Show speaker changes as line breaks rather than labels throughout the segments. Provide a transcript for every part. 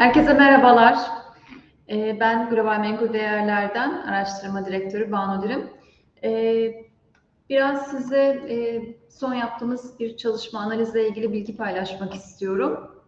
Herkese merhabalar. Ee, ben Global Menkul Değerler'den Araştırma Direktörü Banu Dirim. Ee, biraz size e, son yaptığımız bir çalışma analizle ilgili bilgi paylaşmak istiyorum.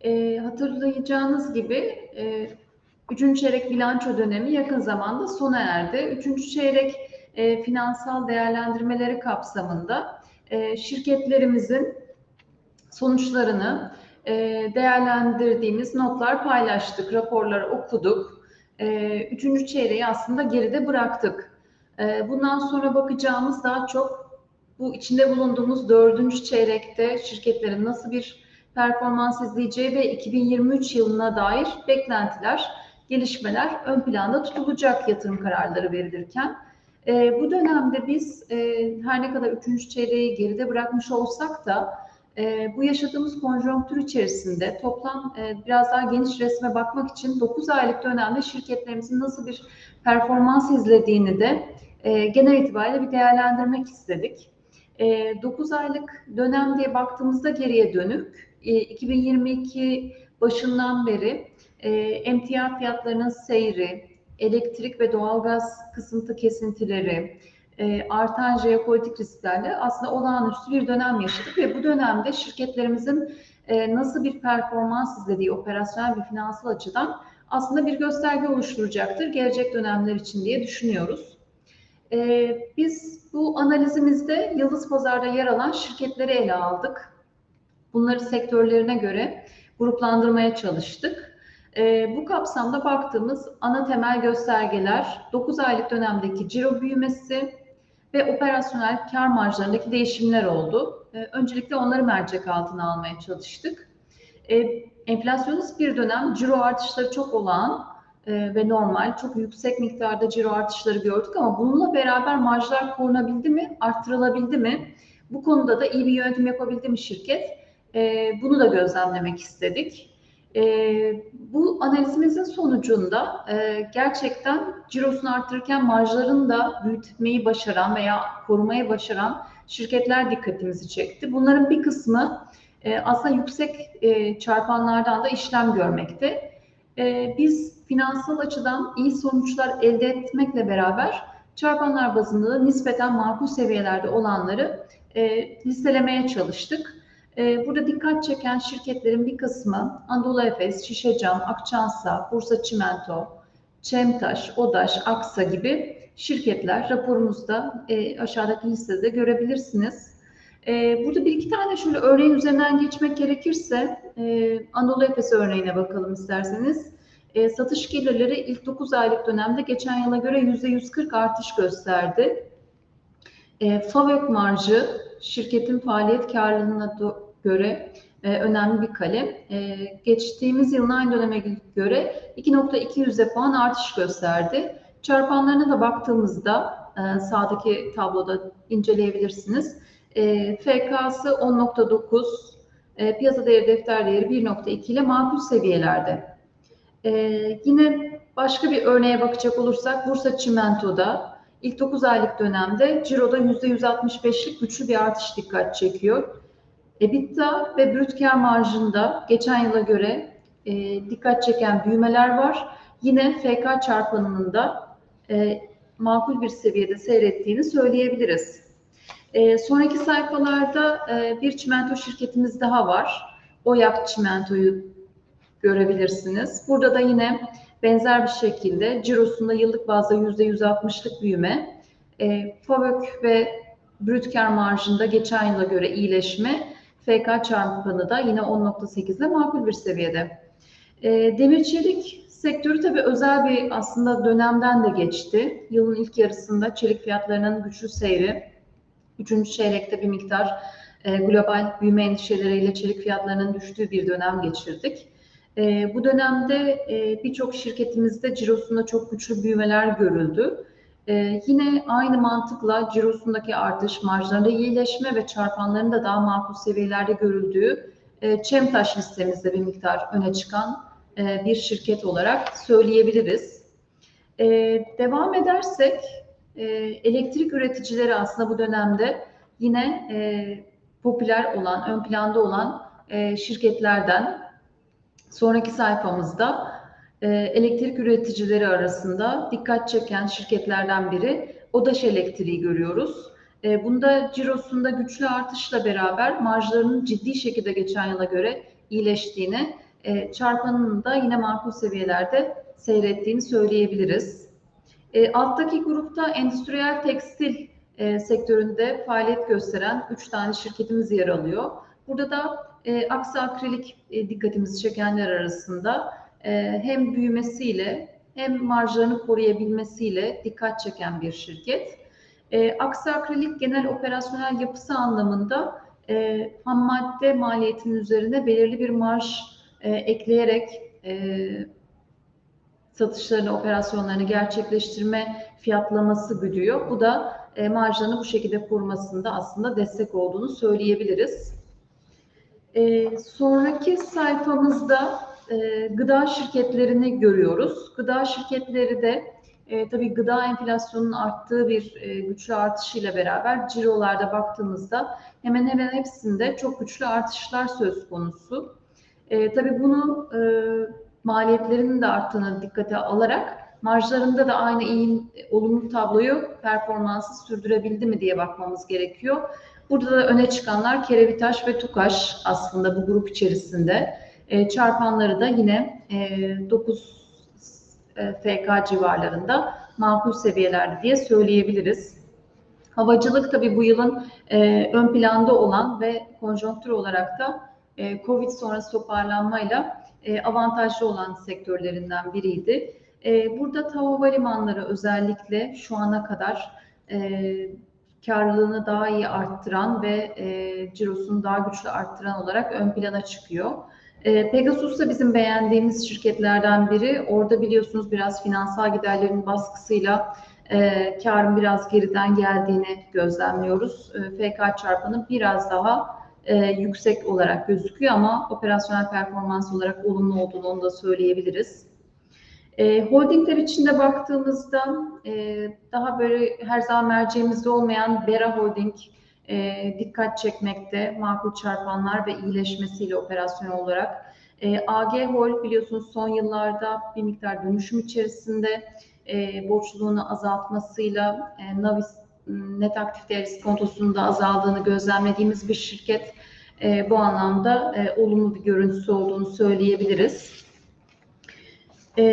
Ee, hatırlayacağınız gibi e, üçüncü çeyrek bilanço dönemi yakın zamanda sona erdi. Üçüncü çeyrek e, finansal değerlendirmeleri kapsamında şirketlerimizin sonuçlarını değerlendirdiğimiz notlar paylaştık, raporları okuduk. E, üçüncü çeyreği aslında geride bıraktık. E, bundan sonra bakacağımız daha çok bu içinde bulunduğumuz dördüncü çeyrekte şirketlerin nasıl bir performans izleyeceği ve 2023 yılına dair beklentiler, gelişmeler ön planda tutulacak yatırım kararları verilirken. E, bu dönemde biz e, her ne kadar üçüncü çeyreği geride bırakmış olsak da e, bu yaşadığımız konjonktür içerisinde toplam e, biraz daha geniş resme bakmak için 9 aylık dönemde şirketlerimizin nasıl bir performans izlediğini de e, genel itibariyle bir değerlendirmek istedik. E, 9 aylık dönem diye baktığımızda geriye dönük e, 2022 başından beri e, emtia fiyatlarının seyri, elektrik ve doğalgaz kısıntı kesintileri, e, artan jeopolitik risklerle aslında olağanüstü bir dönem yaşadık ve bu dönemde şirketlerimizin e, nasıl bir performans izlediği operasyonel ve finansal açıdan aslında bir gösterge oluşturacaktır gelecek dönemler için diye düşünüyoruz. E, biz bu analizimizde Yıldız Pazar'da yer alan şirketleri ele aldık. Bunları sektörlerine göre gruplandırmaya çalıştık. E, bu kapsamda baktığımız ana temel göstergeler 9 aylık dönemdeki ciro büyümesi, ve operasyonel kar marjlarındaki değişimler oldu. E, öncelikle onları mercek altına almaya çalıştık. E, enflasyonist bir dönem ciro artışları çok olağan e, ve normal, çok yüksek miktarda ciro artışları gördük ama bununla beraber marjlar korunabildi mi, arttırılabildi mi? Bu konuda da iyi bir yönetim yapabildi mi şirket? E, bunu da gözlemlemek istedik. E, bu analizimizin sonucunda e, gerçekten cirosunu arttırırken marjlarını da büyütmeyi başaran veya korumayı başaran şirketler dikkatimizi çekti. Bunların bir kısmı e, aslında yüksek e, çarpanlardan da işlem görmekte. E, biz finansal açıdan iyi sonuçlar elde etmekle beraber çarpanlar bazında da nispeten makul seviyelerde olanları e, listelemeye çalıştık. Ee, burada dikkat çeken şirketlerin bir kısmı Anadolu Efes, Şişecam, Akçansa, Bursa Çimento, Çemtaş, Odaş, Aksa gibi şirketler raporumuzda e, aşağıdaki listede görebilirsiniz. E, burada bir iki tane şöyle örneğin üzerinden geçmek gerekirse e, Anadolu Efes örneğine bakalım isterseniz. Satış gelirleri ilk 9 aylık dönemde geçen yıla göre %140 artış gösterdi. FAVÖK marjı şirketin faaliyet karlılığına göre e, önemli bir kalem. E, geçtiğimiz yılın aynı döneme göre 2.200'e puan artış gösterdi. Çarpanlarına da baktığımızda e, sağdaki tabloda inceleyebilirsiniz. E, FK'sı 10.9, e, piyasa değeri defter değeri 1.2 ile makul seviyelerde. E, yine başka bir örneğe bakacak olursak Bursa Çimento'da ilk 9 aylık dönemde ciroda %165'lik güçlü bir artış dikkat çekiyor. EBITDA ve brüt kar marjında geçen yıla göre e, dikkat çeken büyümeler var. Yine FK çarpanının da e, makul bir seviyede seyrettiğini söyleyebiliriz. E, sonraki sayfalarda e, bir çimento şirketimiz daha var. Oyak Çimento'yu görebilirsiniz. Burada da yine benzer bir şekilde cirosunda yıllık bazda %160'lık büyüme, e, FAVÖK ve brüt kar marjında geçen yıla göre iyileşme FK çarpanı da yine 10.8 ile makul bir seviyede. E, demir çelik sektörü tabii özel bir aslında dönemden de geçti. Yılın ilk yarısında çelik fiyatlarının güçlü seyri, üçüncü çeyrekte bir miktar e, global büyüme endişeleriyle çelik fiyatlarının düştüğü bir dönem geçirdik. E, bu dönemde e, birçok şirketimizde cirosunda çok güçlü büyümeler görüldü. Ee, yine aynı mantıkla cirosundaki artış, marjlarında iyileşme ve çarpanların daha makul seviyelerde görüldüğü e, Çemtaş listemizde bir miktar öne çıkan e, bir şirket olarak söyleyebiliriz. E, devam edersek e, elektrik üreticileri aslında bu dönemde yine e, popüler olan, ön planda olan e, şirketlerden Sonraki sayfamızda elektrik üreticileri arasında dikkat çeken şirketlerden biri Odaş Elektriği görüyoruz. E, bunda cirosunda güçlü artışla beraber marjlarının ciddi şekilde geçen yıla göre iyileştiğini, e, çarpanının da yine makul seviyelerde seyrettiğini söyleyebiliriz. E, alttaki grupta endüstriyel tekstil e, sektöründe faaliyet gösteren 3 tane şirketimiz yer alıyor. Burada da e, Aksa Akrilik e, dikkatimizi çekenler arasında e, hem büyümesiyle hem marjlarını koruyabilmesiyle dikkat çeken bir şirket. E, Aksa Akrilik genel operasyonel yapısı anlamında e, ham madde maliyetinin üzerine belirli bir marj e, ekleyerek e, satışlarını, operasyonlarını gerçekleştirme fiyatlaması güdüyor. Bu da e, marjlarını bu şekilde kurmasında aslında destek olduğunu söyleyebiliriz. E, sonraki sayfamızda e, gıda şirketlerini görüyoruz. Gıda şirketleri de e, tabii gıda enflasyonunun arttığı bir e, güçlü artışıyla beraber cirolarda baktığımızda hemen hemen hepsinde çok güçlü artışlar söz konusu. E, tabii bunu e, maliyetlerinin de arttığını dikkate alarak marjlarında da aynı iyi olumlu tabloyu performansı sürdürebildi mi diye bakmamız gerekiyor. Burada da öne çıkanlar Kerevitaş ve Tukaş aslında bu grup içerisinde. E, çarpanları da yine e, 9 e, FK civarlarında makul seviyelerde diye söyleyebiliriz. Havacılık tabii bu yılın e, ön planda olan ve konjonktür olarak da e, Covid sonrası toparlanmayla e, avantajlı olan sektörlerinden biriydi. E, burada TAV Havalimanları özellikle şu ana kadar e, karlılığını daha iyi arttıran ve e, cirosunu daha güçlü arttıran olarak ön plana çıkıyor. E, Pegasus da bizim beğendiğimiz şirketlerden biri. Orada biliyorsunuz biraz finansal giderlerin baskısıyla e, karın biraz geriden geldiğini gözlemliyoruz. E, FK çarpanı biraz daha e, yüksek olarak gözüküyor ama operasyonel performans olarak olumlu olduğunu onu da söyleyebiliriz. E, holdingler içinde baktığımızda e, daha böyle her zaman merceğimizde olmayan Bera Holding e, dikkat çekmekte makul çarpanlar ve iyileşmesiyle operasyon olarak. E, AG Hol biliyorsunuz son yıllarda bir miktar dönüşüm içerisinde e, borçluluğunu azaltmasıyla e, Navis net aktif değer iskontosunun da azaldığını gözlemlediğimiz bir şirket. E, bu anlamda e, olumlu bir görüntüsü olduğunu söyleyebiliriz. E,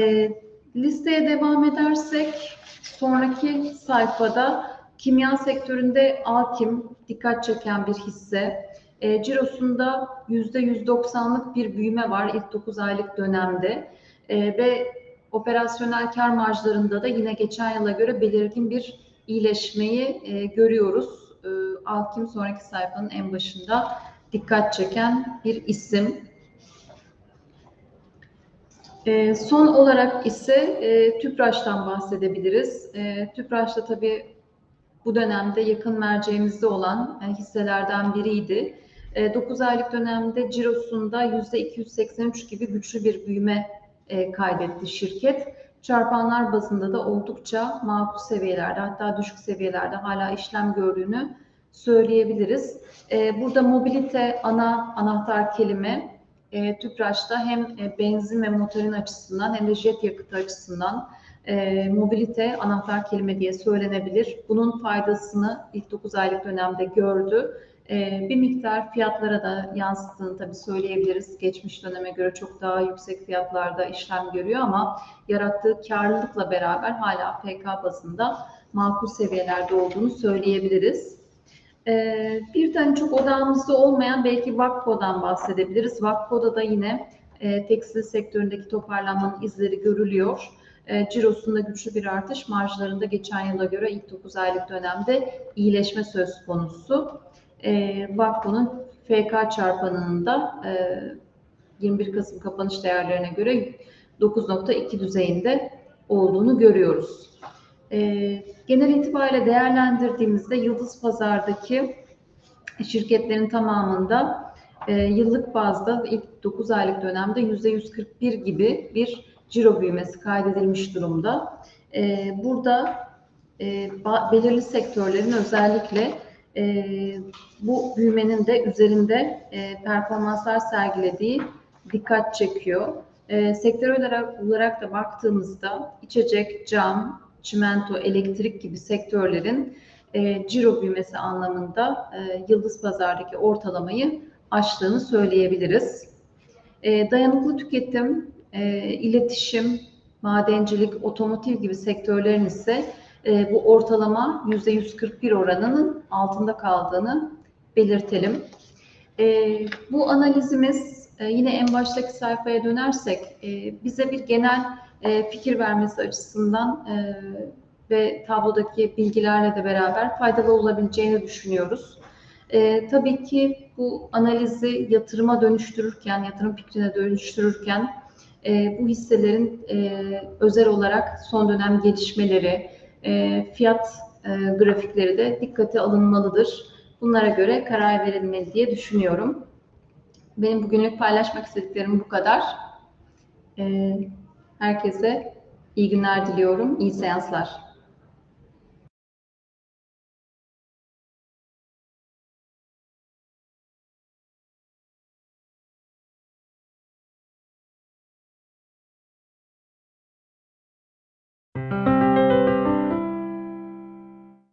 listeye devam edersek sonraki sayfada kimya sektöründe Alkim dikkat çeken bir hisse. E, cirosunda %190'lık bir büyüme var ilk 9 aylık dönemde e, ve operasyonel kar marjlarında da yine geçen yıla göre belirgin bir iyileşmeyi e, görüyoruz. E, Alkim sonraki sayfanın en başında dikkat çeken bir isim. E, son olarak ise e, TÜPRAŞ'tan bahsedebiliriz. E, TÜPRAŞ da tabii bu dönemde yakın merceğimizde olan e, hisselerden biriydi. E, 9 aylık dönemde cirosunda %283 gibi güçlü bir büyüme e, kaydetti şirket. Çarpanlar bazında da oldukça makul seviyelerde hatta düşük seviyelerde hala işlem gördüğünü söyleyebiliriz. E, burada mobilite ana anahtar kelime e, TÜPRAŞ'ta hem e, benzin ve motorin açısından hem de jet yakıtı açısından e, mobilite anahtar kelime diye söylenebilir. Bunun faydasını ilk 9 aylık dönemde gördü. E, bir miktar fiyatlara da yansıttığını tabii söyleyebiliriz. Geçmiş döneme göre çok daha yüksek fiyatlarda işlem görüyor ama yarattığı karlılıkla beraber hala PK bazında makul seviyelerde olduğunu söyleyebiliriz. Ee, bir tane çok odağımızda olmayan belki Vakko'dan bahsedebiliriz. Vakko'da da yine e, tekstil sektöründeki toparlanmanın izleri görülüyor. E, cirosunda güçlü bir artış, marjlarında geçen yıla göre ilk 9 aylık dönemde iyileşme söz konusu. E, Vakko'nun FK çarpanının da e, 21 Kasım kapanış değerlerine göre 9.2 düzeyinde olduğunu görüyoruz. E, genel itibariyle değerlendirdiğimizde Yıldız Pazar'daki şirketlerin tamamında e, yıllık bazda ilk 9 aylık dönemde %141 gibi bir ciro büyümesi kaydedilmiş durumda. E, burada e, belirli sektörlerin özellikle e, bu büyümenin de üzerinde e, performanslar sergilediği dikkat çekiyor. E, sektör olarak, olarak da baktığımızda içecek, cam, çimento, elektrik gibi sektörlerin e, ciro büyümesi anlamında e, yıldız pazardaki ortalamayı aştığını söyleyebiliriz. E, dayanıklı tüketim, e, iletişim, madencilik, otomotiv gibi sektörlerin ise e, bu ortalama %141 oranının altında kaldığını belirtelim. E, bu analizimiz e, yine en baştaki sayfaya dönersek e, bize bir genel e, fikir vermesi açısından e, ve tablodaki bilgilerle de beraber faydalı olabileceğini düşünüyoruz. E, tabii ki bu analizi yatırıma dönüştürürken, yatırım fikrine dönüştürürken e, bu hisselerin e, özel olarak son dönem gelişmeleri, e, fiyat e, grafikleri de dikkate alınmalıdır. Bunlara göre karar verilmeli diye düşünüyorum. Benim bugünlük paylaşmak istediklerim bu kadar. E, herkese iyi günler diliyorum, iyi seanslar.